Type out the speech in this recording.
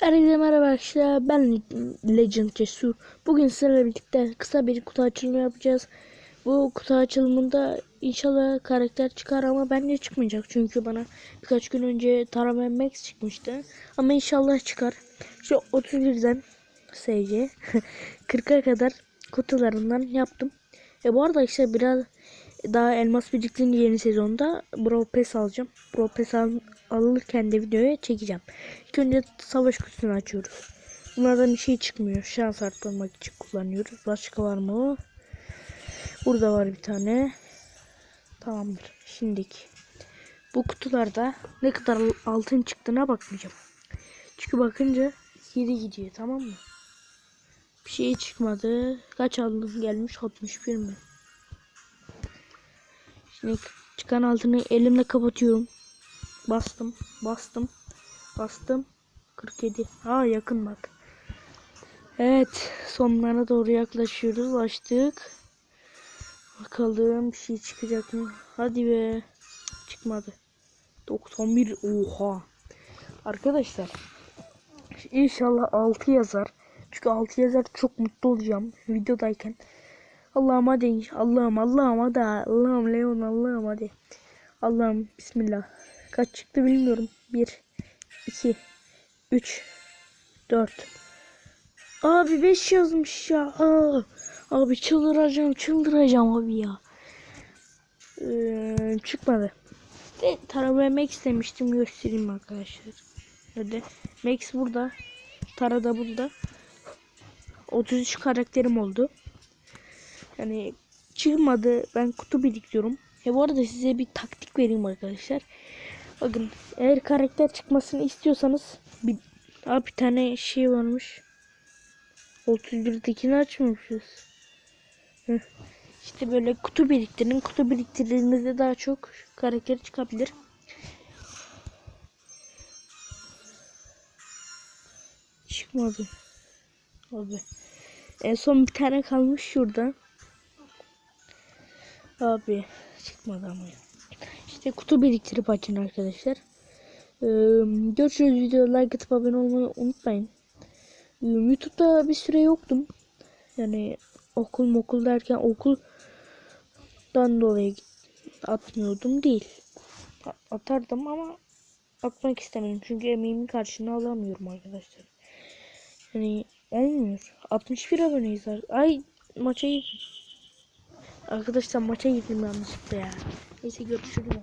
Herkese merhaba arkadaşlar. Ben Legend Cesur. Bugün sizlerle birlikte kısa bir kutu açılımı yapacağız. Bu kutu açılımında inşallah karakter çıkar ama bence çıkmayacak. Çünkü bana birkaç gün önce Tarama Max çıkmıştı. Ama inşallah çıkar. Şu 31'den SC 40'a kadar kutularından yaptım. E bu arada işte biraz daha elmas biriktiğinde yeni sezonda Brawl Pass alacağım. Brawl Pass al, alırken de videoya çekeceğim. İlk önce savaş kutusunu açıyoruz. Bunlardan bir şey çıkmıyor. Şans arttırmak için kullanıyoruz. Başka var mı? Burada var bir tane. Tamamdır. Şimdiki. Bu kutularda ne kadar altın çıktığına bakmayacağım. Çünkü bakınca geri gidiyor tamam mı? Bir şey çıkmadı. Kaç aldın gelmiş? 61 mi? Şimdi çıkan altını elimle kapatıyorum. Bastım, bastım, bastım. 47. Ha yakın bak. Evet, sonlara doğru yaklaşıyoruz. Açtık. Bakalım bir şey çıkacak mı? Hadi be. Çıkmadı. 91. Oha. Arkadaşlar. İnşallah 6 yazar. Çünkü 6 yazar çok mutlu olacağım videodayken. Allah'ım hadi. Allah'ım Allah'ım hadi. Allah'ım Leon Allah'ım hadi. Allah'ım bismillah. Kaç çıktı bilmiyorum. 1 2 3 4 Abi 5 yazmış ya. Aa, abi çıldıracağım çıldıracağım abi ya. Ee, çıkmadı. De taramaya Max istemiştim göstereyim arkadaşlar. Hadi. Max burada. Tara da burada. 33 karakterim oldu. Yani çıkmadı. Ben kutu biriktiriyorum. E bu arada size bir taktik vereyim arkadaşlar. Bakın eğer karakter çıkmasını istiyorsanız bir, Aa, bir tane şey varmış. 31'dekini açmamışız. Heh. İşte böyle kutu biriktirin. Kutu biriktirdiğinizde daha çok karakter çıkabilir. Çıkmadı. Abi. En son bir tane kalmış şurada. Abi çıkmadı ama. İşte kutu biriktirip açın arkadaşlar. Ee, görüşürüz videoya like atıp abone olmayı unutmayın. Ee, YouTube'da bir süre yoktum. Yani okul okul derken okuldan dolayı atmıyordum değil. Atardım ama atmak istemedim. Çünkü emeğimin karşılığını alamıyorum arkadaşlar. Yani olmuyor. 61 aboneyiz. Ay maça Arkadaşlar maça girdim yanlışlıkla ya. Neyse görüşürüz.